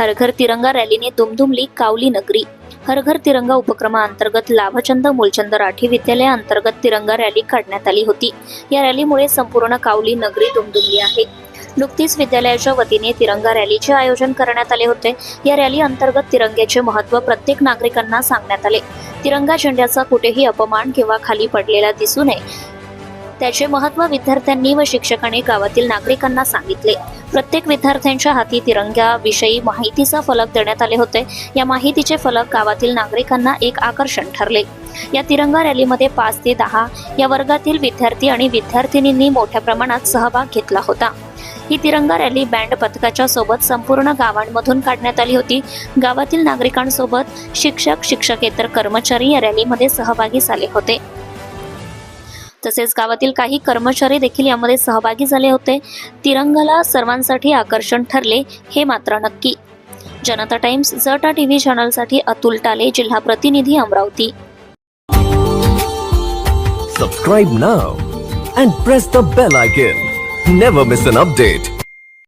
हर घर तिरंगा रॅलीने दुमदुमली कावली नगरी. हर घर तिरंगा उपक्रमाअंतर्गत लाभचंद मूलचंद राठी विद्यालयाअंतर्गत तिरंगा रॅली काढण्यात आली होती. या रॅलीमुळे संपूर्ण कावली नगरी दुमदुमली आहे. नुकतीच विद्यालयाच्या वतीने तिरंगा रॅलीचे आयोजन करण्यात आले होते. या रॅली अंतर्गत तिरंग्याचे महत्त्व प्रत्येक नागरिकांना सांगण्यात आले. तिरंगा झेंड्याचा कुठेही अपमान किंवा खाली पडलेला दिसू नये त्याचे महत्त्व विद्यार्थ्यांनी व शिक्षकांनी गावातील नागरिकांना सांगितले. प्रत्येक विद्यार्थ्यांच्या हाती तिरंग्याविषयी माहितीचा फलक देण्यात आले होते. या माहितीचे फलक गावातील नागरिकांना एक आकर्षण ठरले. या तिरंगा रॅलीमध्ये पाच ते दहा या वर्गातील विद्यार्थी आणि विद्यार्थिनींनी मोठ्या प्रमाणात सहभाग घेतला होता. ही तिरंगा रॅली बँड पथकाच्या सोबत संपूर्ण गावांमधून काढण्यात आली होती. गावातील नागरिकांसोबत शिक्षक शिक्षकेतर कर्मचारी या रॅलीमध्ये सहभागी झाले होते. तसेच गावातील काही कर्मचारी देखील यामध्ये सहभागी झाले होते. तिरंगाला सर्वांसाठी आकर्षण ठरले हे मात्र नक्की. जनता टाइम्स जटा टीव्ही चॅनलसाठी अतुल टाले जिल्हा प्रतिनिधी Amravati. Subscribe now and press the bell icon never miss an update